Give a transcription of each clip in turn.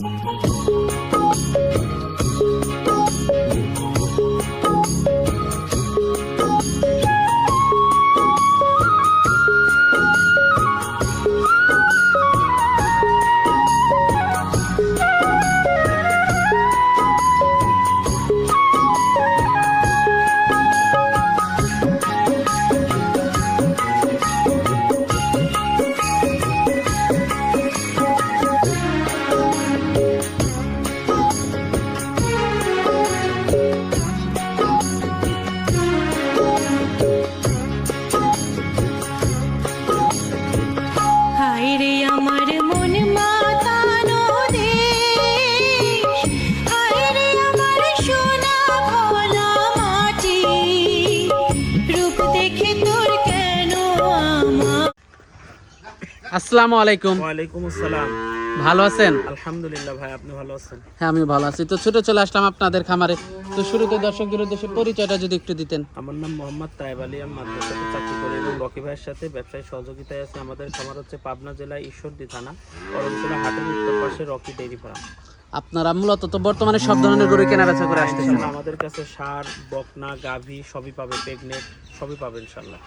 হায় আসসালামু আলাইকুম। ওয়ালাইকুম আসসালাম। ভালো আছেন? আলহামদুলিল্লাহ ভাই আপনি ভালো আছেন? হ্যাঁ আমি ভালো আছি। তো ছুটে চলে আসলাম আপনাদের খামারে। তো শুরুতে দর্শকদের উদ্দেশ্যে পরিচয়টা যদি একটু দিতেন। আমার নাম মোহাম্মদ তাইব আলী আমি মাদ্রাসাতে চাকরি করি এবং রকি ভাইয়ের সাথে ব্যবসায়ী সহযোগিতায় আছে। আমাদের খামার হচ্ছে পাবনা জেলায় ঈশ্বরদী থানা করমশিলা হাটের উত্তর পাশে রকি ডেইরি ফার্ম। আপনারা মূলত তো বর্তমানে সব ধরনের গরু কেনা বেচা করে আসতেছেন। আমাদের কাছে সার বকনা গাভী সবই পাবে প্রেগনেট সবই পাবে ইনশাল্লাহ।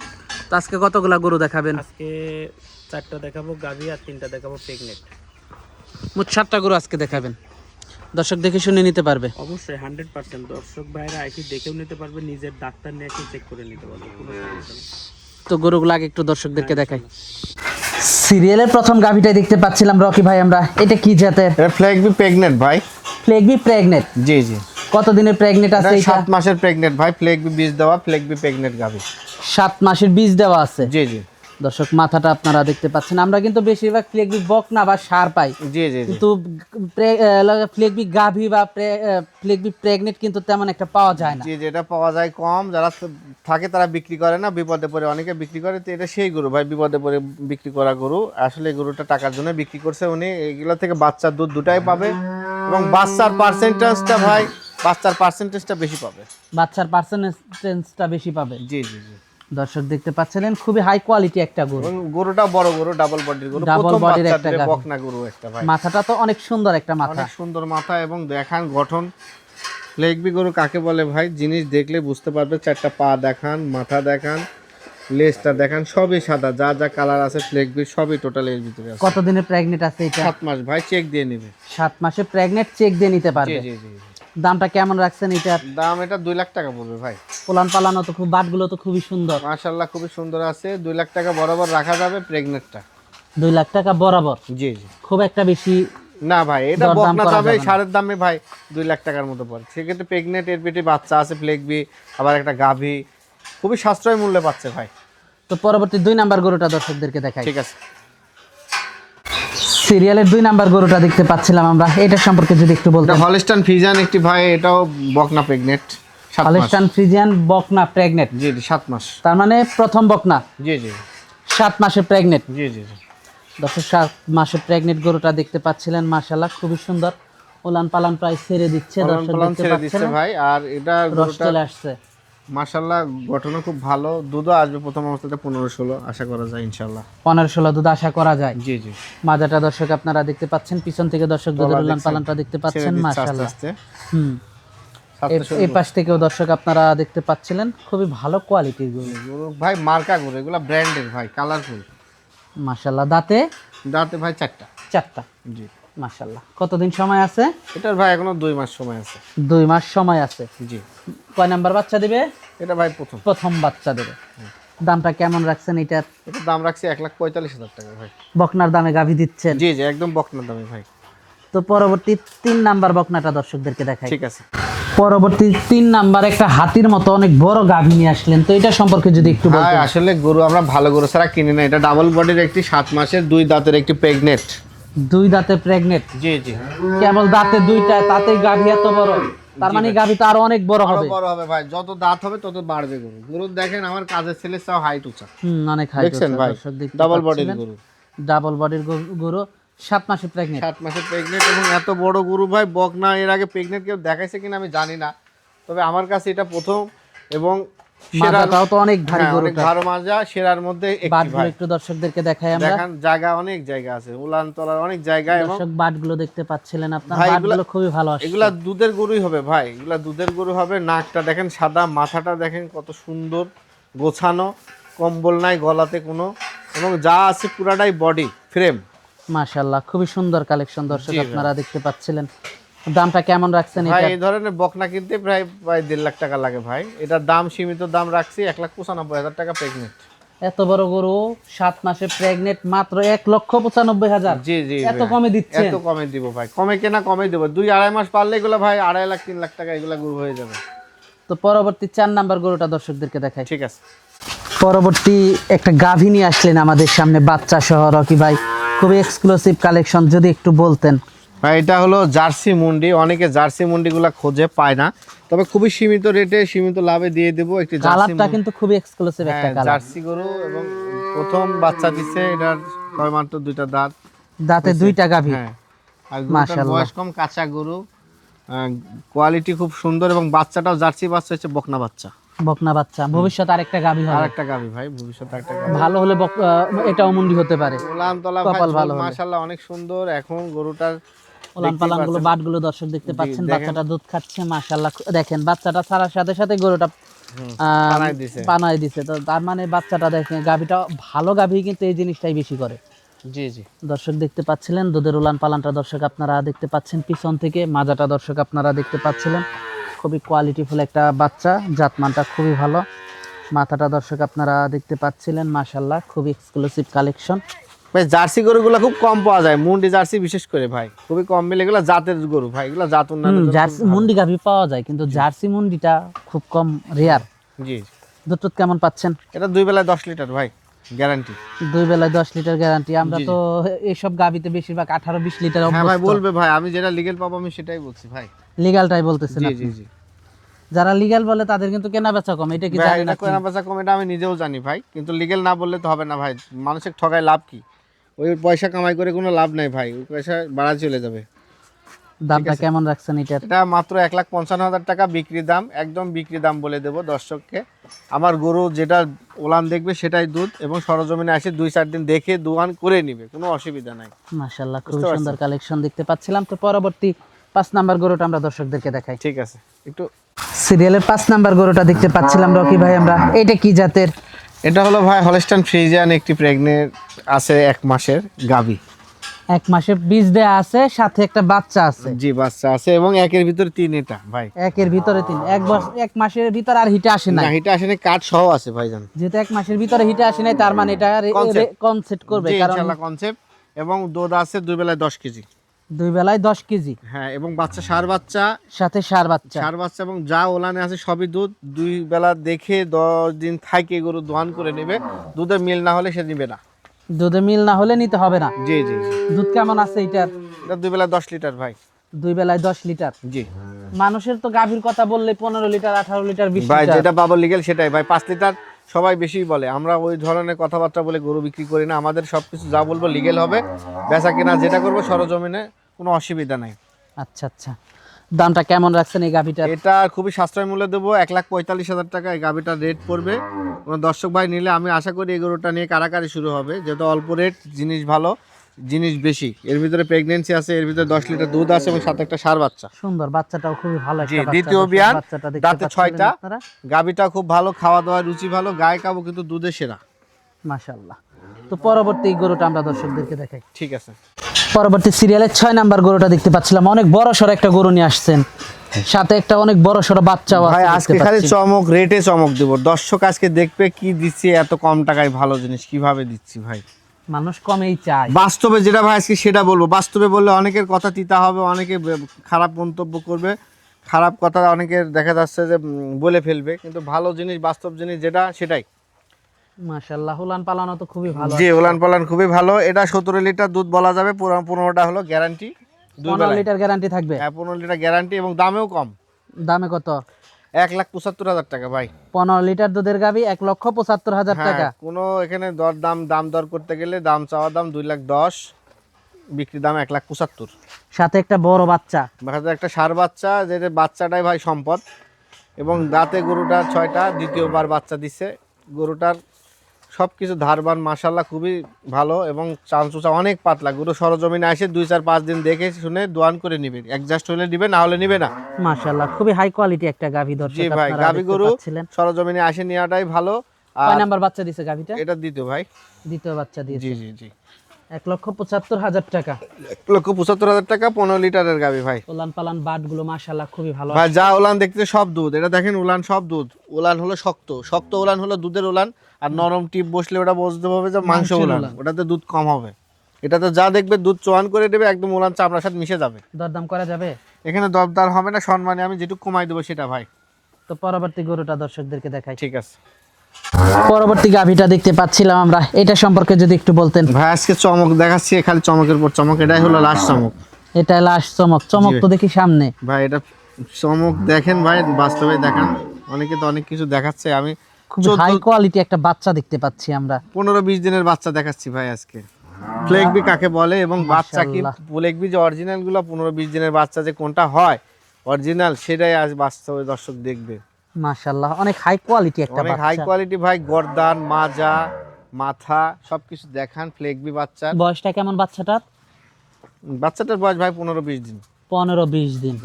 তো আজকে কতগুলা গরু দেখাবেন? আজকে চারটা দেখাবো গাভী আর তিনটা দেখাবো প্রেগনেন্ট মোট সাতটা গরু আজকে দেখাবেন। দর্শক দেখে শুনে নিতে পারবে। অবশ্যই হান্ড্রেড পার্সেন্ট দর্শক ভাইরা আইসি দেখেও নিতে পারবে নিজের ডাক্তার নিয়ে এসে চেক করে নিতে পারবে কোনো সমস্যা নেই। তো গরুগুলো আগে একটু দর্শকদেরকে দেখাই। সিরিয়ালের প্রথম গাভিটাই দেখতে পাচ্ছিলাম রকি ভাই আমরা। এটা কি জাতের? এটা ফ্ল্যাগ বি প্রেগনেন্ট ভাই। ফ্লেগবি প্রেগনেন্ট জি জি। কত দিনের প্রেগনেট আছে এটা এটা? সাত মাসের প্রেগনেন্ট ভাই ফ্লেগ বি বীজ দেওয়া ফ্লেগ বি প্রেগনেন্ট গাভি। সাত মাসের বীজ দেওয়া আছে। জি জি। দর্শক মাথাটা আপনারা দেখতে পাচ্ছেন। আমরা কিন্তু বেশিরভাগ ফ্লেগবি বক না বা সার পাই। জি জি কিন্তু ফ্লেগবি গাভি বা ফ্লেগবি প্রেগনেন্ট কিন্তু তেমন একটা পাওয়া যায় না। জি যেটা পাওয়া যায় কম। যারা থাকে তারা বিক্রি করে না বিপদে পড়ে অনেকে বিক্রি করে। তো এটা সেই গরু। ভাই বিপদে পড়ে বিক্রি করা গরু। আসলে গরুটা টাকার জন্য বিক্রি করছে উনি। এগুলো থেকে বাচ্চার দুধ দুটাই পাবে। এবং বাচ্চার পার্সেন্টেজটা ভাই বাচ্চার পার্সেন্টেজটা বেশি পাবে। বাচ্চার পার্সেন্টেজটা বেশি পাবে। জি জি জি। দর্শক দেখতে পাচ্ছিলেন খুবই হাই কোয়ালিটি একটা গরু। গরুটা বড় গরু ডাবল বডির গরু। Double প্রথম body র বাচ্চা একটা বকনা গরু একটা ভাই। মাথাটা তো অনেক সুন্দর একটা মাথা। অনেক সুন্দর মাথা এবং দেখান গঠন। লেগবি গরু কাকে বলে ভাই? জিনিস দেখলে বুঝতে পারবে চারটা পা দেখান মাথা দেখান লেজটা দেখান সবই সাদা। যা যা কালার আছে ফ্লেগবি সবই টোটাল এর ভিতরে আছে। কত দিনের প্রেগনেট আছে এটা? সাত মাস ভাই চেক দিয়ে নেবে। সাত মাসে প্রেগনেট চেক দিয়ে নিতে পারবে। জি জি জি। দামটা কেমন রাখছেন এটার? দাম এটা দুই লাখ টাকা পড়বে ভাই। পোলান পালানো তো খুব বাটগুলো তো খুবই সুন্দর। মাশাল্লাহ খুবই সুন্দর আছে। দুই লাখ টাকা বরাবর রাখা যাবে প্রেগনেন্টটা। দুই লাখ টাকা বরাবর? জি জি। খুব একটা বেশি না ভাই এটা বকনা যাবে। সারের দামে ভাই দুই লাখ টাকার মতো পড়ে। সেক্ষেত্রে প্রেগনেন্ট এর পেটে বাচ্চা আছে ফ্লেগবি আবার একটা গাভী। খুবই সাশ্রয় মূল্যে পাচ্ছে ভাই। তো পরবর্তী দুই নাম্বার গরুটা দর্শকদেরকে দেখাই। ঠিক আছে। সিরিয়ালের দুই নাম্বার গরুটা দেখতে পাচ্ছিলাম আমরা। এটা সম্পর্কে যদি একটু এটা বলতেন হলিস্টান ফিজান একটি ভাই এটাও বকনা প্রেগনেন্ট সাত হলিস্টান ফ্রিজিয়ান বকনা প্রেগনেট জি জি সাত মাস। তার মানে প্রথম বকনা। জি জি। সাত মাসে প্রেগনেট জি জি দর্শক সাত মাসে প্রেগনেট গরুটা দেখতে পাচ্ছিলেন মাশাল্লাহ খুবই সুন্দর। ওলান পালান প্রায় ছেড়ে দিচ্ছে দর্শক দেখতে পাচ্ছেন ভাই আর এটা গরুটা চলে আসছে। মাশাল্লাহ গঠনও খুব ভালো। দুধও আসবে প্রথম অবস্থাতে পনেরো ষোলো আশা করা যায় ইনশাল্লাহ পনেরো ষোলো দুধ আশা করা যায়। জি জি। মাজাটা দর্শক আপনারা দেখতে পাচ্ছেন পিছন থেকে দর্শক দুধের তলা উলান পালানটা দেখতে পাচ্ছেন মাশাল্লাহ হুম। এই- পাশ থেকেও দর্শক আপনারা দেখতে পাচ্ছিলেন খুবই ভালো কোয়ালিটির গরু। ভাই মার্কা গরু এগুলো ব্র্যান্ডের ভাই কালারফুল। মাশাল্লাহ দাঁতে? দাঁতে ভাই চারটা। চারটা। জি। মাশাল্লাহ কতদিন সময় আছে? এটার ভাই এখনও দুই মাস সময় আছে। দুই মাস সময় আছে? জি। কয় নাম্বার বাচ্চা দিবে? এটা ভাই প্রথম। প্রথম বাচ্চা দেবে। দামটা কেমন রাখছেন এটার? এটার দাম রাখছি এক লাখ পঁয়তাল্লিশ হাজার টাকা ভাই। বকনার দামে গাভী দিচ্ছেন? জি জি একদম বকনার দামে ভাই। তো পরবর্তী তিন নাম্বার বকনাটা দর্শকদেরকে দেখাই। ঠিক আছে। পরবর্তী তিন নাম্বার একটা হাতির মতো অনেক বড় গাভী নিয়ে আসলেন। তো এটা সম্পর্কে যদি একটু ভাই আসলে গরু আমরা ভালো গরু ছাড়া কিনি না। এটা ডাবল বডির একটি সাত মাসের দুই দাঁতের একটি প্রেগনেট দুই দাঁতে প্রেগনেট জি জি। কেবল দাঁতে দুইটা তাতে গাভী এত বড়। তার মানে গাভী তো আরও অনেক বড় হবে। বড় হবে ভাই। যত দাঁত হবে তত বাড়বে গরু। গরু দেখেন আমার কাজের ছেলে চাও হাইট উঁচা। হুম অনেক হাইট দেখছেন ভাই? ডাবল বডির গরু। ডাবল বডির গরু সাত মাসে প্রেগনেট সাত মাসের প্রেগনেন্ট এবং এত বড় গরু ভাই বকনা এর আগে প্রেগনেন্ট কেউ দেখাইছে কিনা আমি জানি না। তবে আমার কাছে এটা প্রথম এবং মাজাটাও তো অনেক ভারী হ্যাঁ, ভালো মাজা সেরার মধ্যে একটি বাটগুলো ভাই। একটু দর্শকদেরকে দেখাই আমরা। দেখান জায়গা অনেক জায়গা আছে উলান তলার অনেক জায়গা এবং দর্শক বাটগুলো দেখতে পাচ্ছিলেন আপনার বাটগুলো খুবই ভালো আসছে। এগুলা দুধের গরুই হবে ভাই এগুলা দুধের গরু হবে নাকটা দেখেন সাদা মাথাটা দেখেন কত সুন্দর গোছানো কম্বল নাই গলাতে কোনো এবং যা আছে পুরাটাই বডি ফ্রেম মাশাআল্লাহ খুবই সুন্দর কালেকশন দর্শক আপনারা দেখতে পাচ্ছিলেন। দামটা কেমন রাখছেন ভাই এই ধরনের বকনা কিনতে প্রায় প্রায় দেড় লাখ টাকা লাগে ভাই। এটার দাম সীমিত দাম রাখছি এক লাখ পঁচানব্বই হাজার টাকা প্রেগনেন্ট এত বড় গরু সাত মাসে প্রেগনেন্ট মাত্র এক লক্ষ পঁচানব্বই হাজার। জি জি এত কমে দিচ্ছেন? এত কমে দিব ভাই। কমে কেনা কমে দেবো। দুই আড়াই মাস পারলে এগুলো ভাই আড়াই লাখ তিন লাখ টাকা এগুলো গরু হয়ে যাবে। তো পরবর্তী চার নাম্বার গরুটা দর্শকদেরকে দেখাই। ঠিক আছে। পরবর্তী একটা গাভী নিয়ে আসলেন আমাদের সামনে বাচ্চা সহ রকি ভাই। খুবই এক্সক্লুসিভ কালেকশন যদি একটু বলতেন। এটা হলো জার্সি মুন্ডি। অনেকে জার্সি মুন্ডিগুলো খোঁজে পায় না। তবে খুবই সীমিত রেটে সীমিত লাভে দিয়ে দেবো একটি কালারটা কিন্তু খুবই এক্সক্লুসিভ একটা হ্যাঁ, কালার জার্সি গরু এবং প্রথম বাচ্চা দিচ্ছে এটার ছয় মাত্র দুইটা দাঁত। দাঁতে দুইটা গাভী। হ্যাঁ আর বয়স কম কাঁচা গরু। কোয়ালিটি খুব সুন্দর এবং বাচ্চাটাও জার্সি বাচ্চা হচ্ছে বকনা বাচ্চা। বকনা বাচ্চা। ভবিষ্যৎ আরেকটা গাভী হবে। গাবি ভাই ভবিষ্যতে একটা গাবি ভালো হলে এটাও মুন্ডি হতে পারে। তলা ভালো মাশাআল্লাহ অনেক সুন্দর। এখন গরুটার ওলান পালানগুলো বাটগুলো দর্শক দেখতে পাচ্ছেন বাচ্চাটা দুধ খাচ্ছে মাশাল্লাহ দেখেন বাচ্চাটা ছাড়ার সাথে সাথে গরুটা পানায় দিছে। তো তার মানে বাচ্চাটা দেখেন গাভীটা ভালো গাভী কিন্তু এই জিনিসটাই বেশি করে। জি জি। দর্শক দেখতে পাচ্ছিলেন দুধের উলান পালানটা দর্শক আপনারা দেখতে পাচ্ছেন পিছন থেকে মাজাটা দর্শক আপনারা দেখতে পাচ্ছিলেন। খুবই কোয়ালিটিফুল একটা বাচ্চা জাতমানটা খুবই ভালো। মাথাটা দর্শক আপনারা দেখতে পাচ্ছিলেন মাশাল্লাহ খুবই এক্সক্লুসিভ কালেকশন ভাই জার্সি গরুগুলো খুব কম পাওয়া যায় মুন্ডি জার্সি বিশেষ করে ভাই। খুবই কম মিলে এগুলো জাতের গরু ভাই এগুলো জাত উন্নয়ন জার্সি মুন্ডি গাভী পাওয়া যায় কিন্তু জার্সি মুন্ডিটা খুব কম রেয়ার জি। দুধ কেমন পাচ্ছেন? এটা দুই বেলায় দশ লিটার ভাই গ্যারান্টি দুই বেলায় দশ লিটার গ্যারান্টি আমরা তো এইসব গাভিতে বেশিরভাগ আঠারো বিশ লিটার হ্যাঁ ভাই বলবে ভাই আমি যেটা লিগেল পাবো আমি সেটাই বলছি ভাই। লিগালটাই বলতেছেন জি জি জি। যারা লিগাল বলে তাদের কিন্তু কেনা বেচা কম এটা কি জানেন এটা কেনা বেচা কম এটা আমি নিজেও জানি ভাই কিন্তু লিগেল না বললে তো হবে না ভাই মানুষের ঠগায় লাভ কি? ওই পয়সা কামাই করে কোনো লাভ নাই ভাই ওই পয়সা বাড়া চলে যাবে। দামটা কেমন রাখছেন এটার? এটা মাত্র এক লাখ পঞ্চান্ন হাজার টাকা বিক্রি দাম একদম বিক্রি দাম বলে দেবো দর্শককে। আমার গরু যেটা ওলান দেখবে সেটাই দুধ এবং সরজমিনে আসে দুই চার দিন দেখে দোয়ান করে নিবে কোনো অসুবিধা নাই। মাশাল্লাহ খুব সুন্দর কালেকশন দেখতে পাচ্ছিলাম। তো পরবর্তী পাঁচ নাম্বার গরুটা আমরা দর্শকদেরকে দেখাই। ঠিক আছে একটু সিরিয়ালের পাঁচ নাম্বার গরুটা দেখতে পাচ্ছিলাম রকি ভাই আমরা। এটা কি জাতের? এটা হলো ভাই হলস্টান ফ্রিজিয়ান একটি প্রেগনেন্ট আছে এক মাসের গাবি এক মাসে বীজ দেয়া আছে সাথে একটা বাচ্চা আছে। জি বাচ্চা আছে এবং একের ভিতরে তিন এটা ভাই। একের ভিতরে তিন। এক বছর এক মাসের ভিতরে আর হিটে আসে না না আসে না কাঠ সহ আছে ভাই ভাইজান। যেহেতু এক মাসের ভিতরে হিটে আসে নাই তার মানে এটা। কনসেপ্ট করবে কারণ ইনশাআল্লাহ কনসেপ্ট এবং দুধ আছে দুই বেলায় দশ কেজি। দুই বেলায় দশ কেজি। হ্যাঁ এবং বাচ্চা সার বাচ্চা। সাথে সার বাচ্চা। সার বাচ্চা এবং যা ওলানে আছে সবই দুধ। দুই বেলা দেখে দশ দিন থাকে গরু দোয়ান করে নেবে। দুধের মিল না হলে সে নিবে না। দুধে মিল না হলে নিতে হবে না। জি জি। দুধ কেমন আছে এটার? এটা দুই বেলা দশ লিটার ভাই। দুই বেলায় দশ লিটার? জি। মানুষের তো গাভীর কথা বললে পনেরো লিটার আঠারো লিটার বিশ ভাই যেটা পাবো লিগেল সেটাই। ভাই পাঁচ লিটার সবাই বেশি বলে। আমরা ওই ধরনের কথাবার্তা বলে গরু বিক্রি করি না। আমাদের সবকিছু যা বলব লিগেল হবে। বেচা কেনা যেটা করব সরজমিনে কোনো অসুবিধা নাই। আচ্ছা আচ্ছা। দামটা কেমন রাখছেন এই গাভীটার? এটা খুবই সাশ্রয় মূল্যে দেবো এক লাখ পঁয়তাল্লিশ হাজার টাকা এই গাভিটার রেট পড়বে। কোনো দর্শক ভাই নিলে আমি আশা করি এই গরুটা নিয়ে কারাকারি শুরু হবে যেহেতু অল্প রেট জিনিস ভালো জিনিস বেশি। এর ভিতরে প্রেগনেন্সি আছে এর ভিতরে দশ লিটার দুধ আছে এবং সাথে একটা সার বাচ্চা। সুন্দর বাচ্চাটাও খুবই ভালো একটা দ্বিতীয় বিয়ান, দাঁতে ছয়টা। গাভিটা খুব ভালো খাওয়া দাওয়ার রুচি ভালো গায়ে কাবো কিন্তু দুধে সেরা। মাশাআল্লাহ। তো পরবর্তী গরুটা আমরা দর্শকদেরকে দেখাই। ঠিক আছে। পরবর্তী সিরিয়ালের ছয় নাম্বার গরুটা দেখতে পাচ্ছিলাম। অনেক বড় সড়ো একটা গরু নিয়ে আসছেন। সাথে একটা অনেক বড় সড়ো বাচ্চাও আছে ভাই আজকে খালি চমক রেটে চমক দিব। দর্শক আজকে দেখবে কি দিচ্ছি এত কম টাকায় ভালো জিনিস কীভাবে দিচ্ছি ভাই? মানুষ কমেই চায়। বাস্তবে যেটা ভাই আজকে সেটা বলব। বাস্তবে বললে অনেকের কথা তিতা হবে অনেকে খারাপ মন্তব্য করবে। খারাপ কথা অনেকের দেখা যাচ্ছে যে বলে ফেলবে। কিন্তু ভালো জিনিস বাস্তব জিনিস যেটা সেটাই। মাশাআল্লাহ হুলান পালানো তো খুবই ভালো জি ওলান পালান খুবই ভালো। এটা লিটার দুধ বলা যাবে পুরো- হলো গ্যারান্টি দুই পনেরো বেলায়। লিটার গ্যারান্টি থাকবে। হ্যাঁ পনেরো লিটার গ্যারান্টি এবং দামেও কম। দামে কত? এক লাখ পঁচাত্তর হাজার টাকা ভাই। পনেরো লিটার দুধের গাবি এক লক্ষ পঁচাত্তর হাজার হ্যাঁ টাকা। কোনো এখানে দর দাম দাম দর করতে গেলে দাম চাওয়া দাম দুই লাখ দশ বিক্রি দাম এক লাখ পঁচাত্তর। সাথে একটা বড় বাচ্চা। একটা সার বাচ্চা যেটা বাচ্চাটাই ভাই সম্পদ। এবং দাঁতে গরুটার ছয়টা দ্বিতীয়বার বাচ্চা দিচ্ছে গরুটার সব কিছু ধারবান মাসাল্লাহ খুবই ভালো এবং চাঞ্চুচা অনেক পাতলা। গরু সরজমিনে আসে দুই চার পাঁচ দিন দেখে শুনে দোয়ান করে নিবে অ্যাডজাস্ট হলে নিবে না হলে নিবে না। মাশাআল্লাহ খুবই হাই কোয়ালিটি একটা গাভী দর্শক জি ভাই গাভী গরু সরজমিনে আসে নেওয়াটাই ভালো। কয় নাম্বার বাচ্চা দিছে গাভীটা? এটা দ্বিতীয় ভাই। দ্বিতীয় বাচ্চা দিয়েছে। জি জি জি। এক লক্ষ পঁচাত্তর হাজার টাকা। এক লক্ষ পঁচাত্তর হাজার টাকা পনেরো লিটারের গাবি ভাই। ওলান পালান বাটগুলো মাশাআল্লাহ খুবই ভালো ভাই যা উলান দেখতে সব দুধ। এটা দেখেন উলান সব দুধ। উলান হলো শক্ত। শক্ত উলান হলো দুধের উলান। আর নরম টিপ বসলে ওটা বুঝতে হবে যে মাংস উলান। ওটাতে দুধ কম হবে। এটাতে যা দেখবে দুধ চোয়ান করে দেবে একদম উলান চামড়ার সাথে মিশে যাবে। দরদাম করা যাবে? এখানে দরদার হবে না সম্মানে আমি যেটুকু কমাই দেবো সেটা ভাই। তো পরবর্তী গরুটা দর্শকদেরকে দেখাই। ঠিক আছে। পরবর্তী গাভীটা দেখতে পাচ্ছিলাম আমরা। এটা সম্পর্কে যদি একটু বলতেন। ভাই আজকে চমক দেখাচ্ছি খালি চমকের পর চমক। এটাই হলো লাস্ট চমক। এটা লাশ চমক। চমক তো দেখি সামনে। ভাই এটা চমক দেখেন ভাই বাস্তবে দেখান। অনেকে তো অনেক কিছু দেখাচ্ছে। আমি খুব হাই কোয়ালিটি একটা বাচ্চা দেখতে পাচ্ছি আমরা। পনেরো বিশ দিনের বাচ্চা দেখাচ্ছি ভাই আজকে। ফ্লেগবি কাকে বলে এবং বাচ্চা কি। ফ্লেগবি যে অরিজিনালগুলো পনেরো বিশ দিনের বাচ্চা যে কোনটা হয় অরিজিনাল সেটাই আজ বাস্তবে দর্শক দেখবে। মাশাআল্লাহ অনেক হাই কোয়ালিটি একটা অনেক হাই কোয়ালিটি ভাই গর্দান মাজা মাথা সবকিছু দেখান ফ্লেগবি বাচ্চা। বয়সটা কেমন বাচ্চাটার? বাচ্চাটার বয়স ভাই পনেরো বিশ দিন। পনেরো বিশ দিন।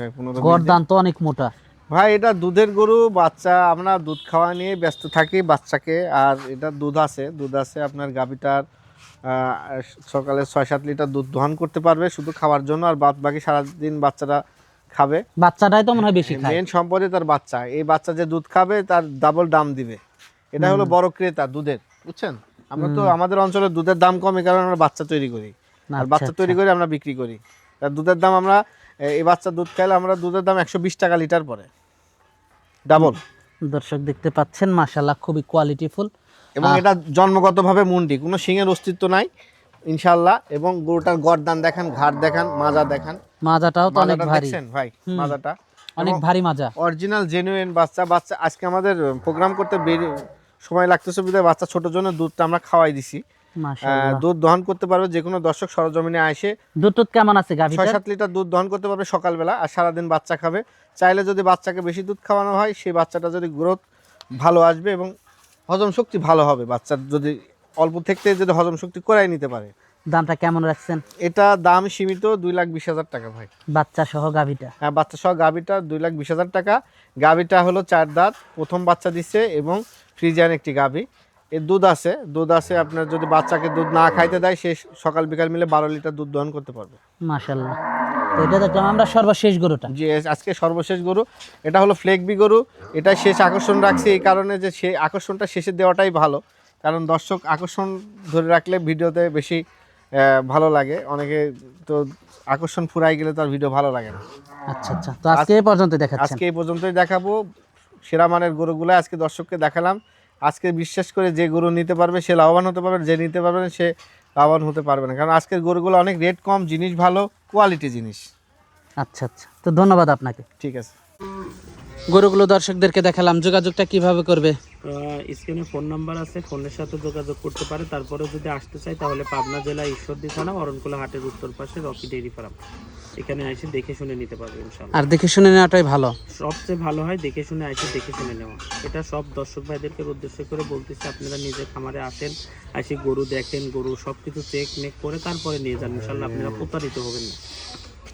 গরদান তো অনেক মোটা। ভাই এটা দুধের গরু বাচ্চা আমরা দুধ খাওয়া নিয়ে ব্যস্ত থাকি বাচ্চাকে আর এটা দুধ আছে দুধ আছে আপনার গাভিটার সকালে ছয় সাত লিটার দুধ দহন করতে পারবে শুধু খাওয়ার জন্য আর বাদ বাকি সারাদিন বাচ্চারা খাবে। বাচ্চাটাই তো মনে হয় বেশি খায়। মেন সম্পদে তার বাচ্চা। এই বাচ্চা যে দুধ খাবে তার ডাবল দাম দিবে। এটা হলো বড় ক্রেতা দুধের বুঝছেন? আমরা তো আমাদের অঞ্চলে দুধের দাম কম এই কারণে আমরা বাচ্চা তৈরি করি। আর আচ্ছা, বাচ্চা তৈরি করে আমরা বিক্রি করি। তার দুধের দাম আমরা এই বাচ্চা দুধ খাইলে আমরা দুধের দাম একশো বিশ টাকা লিটার পরে ডাবল দর্শক দেখতে পাচ্ছেন মাশাআল্লাহ খুবই কোয়ালিটিফুল এবং এটা জন্মগতভাবে মুন্ডি কোনো সিংয়ের অস্তিত্ব নাই। ইনশাল্লাহ এবং গরুটার গরদান দেখান ঘাট দেখান মাজা দেখান। মাজাটাও তো অনেক ভারী। ভাই মাজাটা। অনেক ভারী মাজা। অরিজিনাল জেনুইন বাচ্চা বাচ্চা আজকে আমাদের প্রোগ্রাম করতে সময় লাগতেছে বিধায় বাচ্চা ছোটোর জন্য দুধটা আমরা খাওয়াই দিছি। দুধ দহন করতে পারবে যে কোনো দর্শক সরজমিনে আসে দুধ টুধ কেমন আছে ছয় সাত লিটার দুধ দহন করতে পারবে সকালবেলা আর সারাদিন বাচ্চা খাবে। চাইলে যদি বাচ্চাকে বেশি দুধ খাওয়ানো হয় সেই বাচ্চাটা যদি গ্রোথ ভালো আসবে এবং হজম শক্তি ভালো হবে বাচ্চার যদি অল্প থেকে যদি হজম শক্তি করাই নিতে পারে। দামটা কেমন রাখছেন? এটা দাম সীমিত দুই লাখ বিশ হাজার টাকা ভাই। বাচ্চা সহ গাভীটা? হ্যাঁ বাচ্চা সহ গাভিটা দুই লাখ বিশ হাজার টাকা। গাভিটা হলো চার দাঁত প্রথম বাচ্চা দিচ্ছে এবং ফ্রিজিয়ান একটি গাভি। এর দুধ আছে দুধ আছে আপনার যদি বাচ্চাকে দুধ না খাইতে দেয় সে সকাল বিকাল মিলে বারো লিটার দুধ দহন করতে পারবে। মাশাআল্লাহ। তো এটা দেখলাম আমরা সর্বশেষ গরুটা। যে আজকে সর্বশেষ গরু। এটা হলো ফ্লেগবি গরু। এটা শেষ আকর্ষণ রাখছে এই কারণে যে সেই আকর্ষণটা শেষে দেওয়াটাই ভালো। কারণ দর্শক আকর্ষণ ধরে রাখলে ভিডিওতে বেশি ভালো লাগে। অনেকে তো আকর্ষণ ফুরাই গেলে তার ভিডিও ভালো লাগে না। আচ্ছা আচ্ছা। তো আজকে এই পর্যন্ত দেখাচ্ছেন? আজকে এই পর্যন্তই দেখাবো। সেরা মানের গরুগুলো আজকে দর্শককে দেখালাম। আজকে বিশ্বাস করে যে গরু নিতে পারবে সে লাভবান হতে পারবে যে নিতে পারবে না সে লাভবান হতে পারবে না। কারণ আজকের গরুগুলো অনেক রেট কম জিনিস ভালো কোয়ালিটি জিনিস। আচ্ছা আচ্ছা। তো ধন্যবাদ আপনাকে। ঠিক আছে। গরুগুলো দর্শকদেরকে দেখালাম। যোগাযোগটা কীভাবে করবে? স্ক্রিনে ফোন নাম্বার আছে ফোনের সাথে যোগাযোগ করতে পারে। তারপরে যদি আসতে চাই তাহলে পাবনা জেলা ঈশ্বরদী থানা অরণকুলা হাটের উত্তর পাশে রকি ডেইরি ফার্ম। এখানে এসে দেখে শুনে নিতে পারবে ইনশাল্লাহ আর দেখে শুনে নেওয়াটাই ভালো। সবচেয়ে ভালো হয় দেখে শুনে এসে দেখে শুনে নেওয়া। এটা সব দর্শক ভাইদেরকে উদ্দেশ্য করে বলতেছি আপনারা নিজে খামারে আসেন এসে গরু দেখেন গরু সব কিছু চেক মেক করে তারপরে নিয়ে যান। ইনশাল্লাহ আপনারা প্রতারিত হবেন না।